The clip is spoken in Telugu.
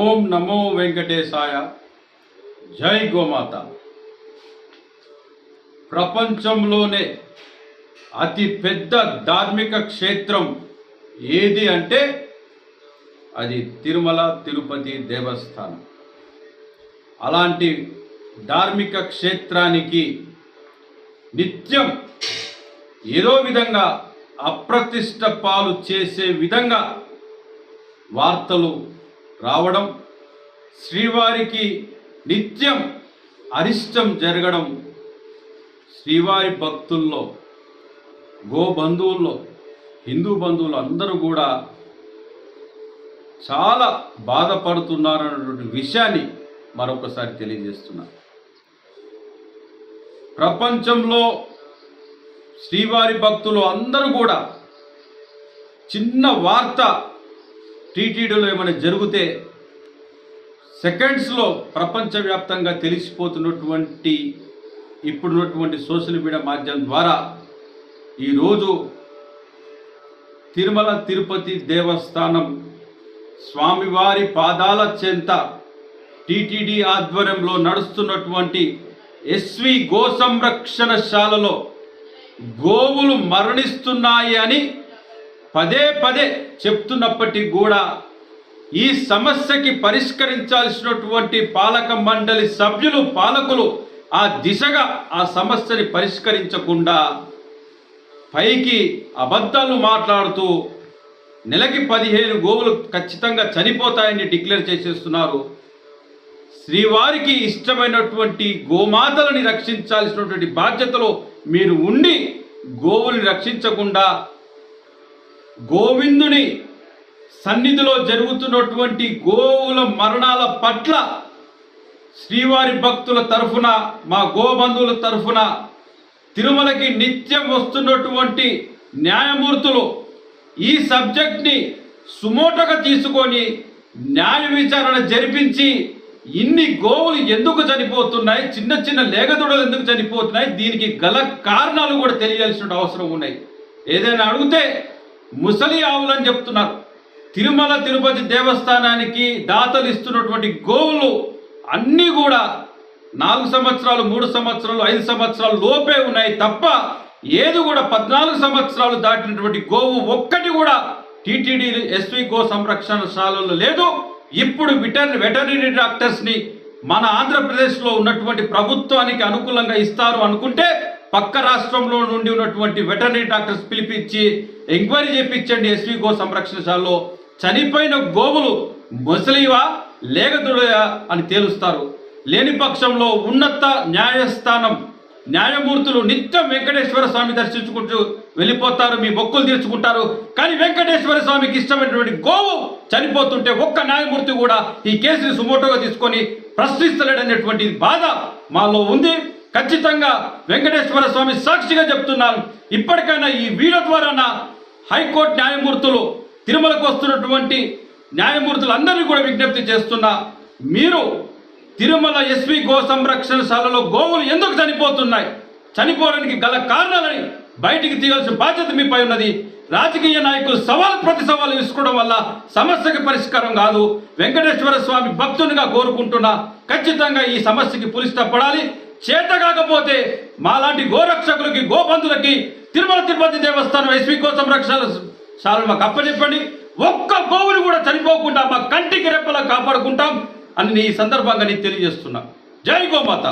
ఓం నమో వెంకటేశాయ. జై గోమాత. ప్రపంచంలోనే అతి పెద్ద ధార్మిక క్షేత్రం ఏది అంటే అది తిరుమల తిరుపతి దేవస్థానం. అలాంటి ధార్మిక క్షేత్రానికి నిత్యం ఏదో విధంగా అప్రతిష్ట పాలు చేసే విధంగా వార్తలు రావడం శ్రీవారికి నిత్యం అరిష్టం జరగడం శ్రీవారి భక్తుల్లో గో బంధువుల్లో హిందూ బంధువులు అందరూ కూడా చాలా బాధపడుతున్నారన్నటువంటి విషయాన్ని మరొకసారి తెలియజేస్తున్నారు ప్రపంచంలో శ్రీవారి భక్తులు అందరూ కూడా చిన్న వార్త టీటీడీలో ఏమైనా జరిగితే సెకండ్స్లో ప్రపంచవ్యాప్తంగా తెలిసిపోతున్నటువంటి ఇప్పుడున్నటువంటి సోషల్ మీడియా మాధ్యమం ద్వారా ఈరోజు తిరుమల తిరుపతి దేవస్థానం స్వామివారి పాదాల చెంత టీటీడీ ఆధ్వర్యంలో నడుస్తున్నటువంటి ఎస్వి గో సంరక్షణశాలలో గోవులు మరణిస్తున్నాయి అని పదే పదే చెప్తున్నప్పటికీ కూడా ఈ సమస్యకి పరిష్కరించాల్సినటువంటి పాలక మండలి సభ్యులు పాలకులు ఆ దిశగా ఆ సమస్యని పరిష్కరించకుండా పైకి అబద్ధాలు మాట్లాడుతూ నెలకి పదిహేను గోవులు ఖచ్చితంగా చనిపోతాయని డిక్లేర్ చేసేస్తున్నారు. శ్రీవారికి ఇష్టమైనటువంటి గోమాతలని రక్షించాల్సినటువంటి బాధ్యతలో మీరు ఉండి గోవుల్ని రక్షించకుండా గోవిందుని సన్నిధిలో జరుగుతున్నటువంటి గోవుల మరణాల పట్ల శ్రీవారి భక్తుల తరఫున మా గోబంధువుల తరఫున తిరుమలకి నిత్యం వస్తున్నటువంటి న్యాయమూర్తులు ఈ సబ్జెక్ట్ని సుమోటగా తీసుకొని న్యాయ విచారణ జరిపించి ఇన్ని గోవులు ఎందుకు చనిపోతున్నాయి చిన్న చిన్న లేగదూడలు ఎందుకు చనిపోతున్నాయి దీనికి గల కారణాలు కూడా తెలియాల్సిన అవసరం ఉన్నాయి. ఏదైనా అడిగితే ముసలి ఆవులని చెప్తున్నారు. తిరుమల తిరుపతి దేవస్థానానికి దాతలు ఇస్తున్నటువంటి గోవులు అన్నీ కూడా నాలుగు సంవత్సరాలు మూడు సంవత్సరాలు ఐదు సంవత్సరాలు లోపే ఉన్నాయి తప్ప ఏది కూడా పద్నాలుగు సంవత్సరాలు దాటినటువంటి గోవు ఒక్కటి కూడా టీటీడీ ఎస్వి గో సంరక్షణశాలలో లేదు. ఇప్పుడు వెటర్ వెటర్నరీ డాక్టర్స్ని మన ఆంధ్రప్రదేశ్లో ఉన్నటువంటి ప్రభుత్వానికి అనుకూలంగా ఇస్తారు అనుకుంటే పక్క రాష్ట్రంలో నుండి ఉన్నటువంటి వెటర్నరీ డాక్టర్స్ పిలిపించి ఎంక్వైరీ చేయించండి ఎస్వి గో సంరక్షణశాలలో చనిపోయిన గోవులు ముసలివా లేగదుడయా అని తేలుస్తారు. లేని పక్షంలో ఉన్నత న్యాయస్థానం న్యాయమూర్తులు నిత్యం వెంకటేశ్వర స్వామి దర్శించుకుంటూ వెళ్ళిపోతారు మీ మొక్కులు తీర్చుకుంటారు. కానీ వెంకటేశ్వర స్వామికి ఇష్టమైనటువంటి గోవు చనిపోతుంటే ఒక్క న్యాయమూర్తి కూడా ఈ కేసుని సుమోటోగా తీసుకొని ప్రశ్నిస్తలేడనేటువంటి బాధ మాలో ఉంది. ఖచ్చితంగా వెంకటేశ్వర స్వామి సాక్షిగా చెప్తున్నాను. ఇప్పటికైనా ఈ వీడియో ద్వారా హైకోర్టు న్యాయమూర్తులు తిరుమలకు వస్తున్నటువంటి న్యాయమూర్తులందరినీ కూడా విజ్ఞప్తి చేస్తున్నా. మీరు తిరుమల ఎస్వి గో సంరక్షణశాలలో గోవులు ఎందుకు చనిపోతున్నాయి? చనిపోవడానికి గల కారణాలని బయటికి తీయాల్సిన బాధ్యత మీపై ఉన్నది. రాజకీయ నాయకులు సవాల్ ప్రతి సవాలు తీసుకోవడం వల్ల సమస్యకి పరిష్కారం కాదు. వెంకటేశ్వర స్వామి భక్తునిగా కోరుకుంటున్నా. ఖచ్చితంగా ఈ సమస్యకి పులిస్తా పడాలి చేత కాకపోతే మాలాంటి గోరక్షకులకి గోపంతులకి తిరుమల తిరుపతి దేవస్థానం ఎస్వి కోసం రక్షణ శాలను మాకు అప్పచెప్పండి. ఒక్క గోవులు కూడా చనిపోకుండా మా కంటికి రెప్పలా కాపాడుకుంటాం అని ఈ సందర్భంగా నేను తెలియజేస్తున్నా. జై గోమాత.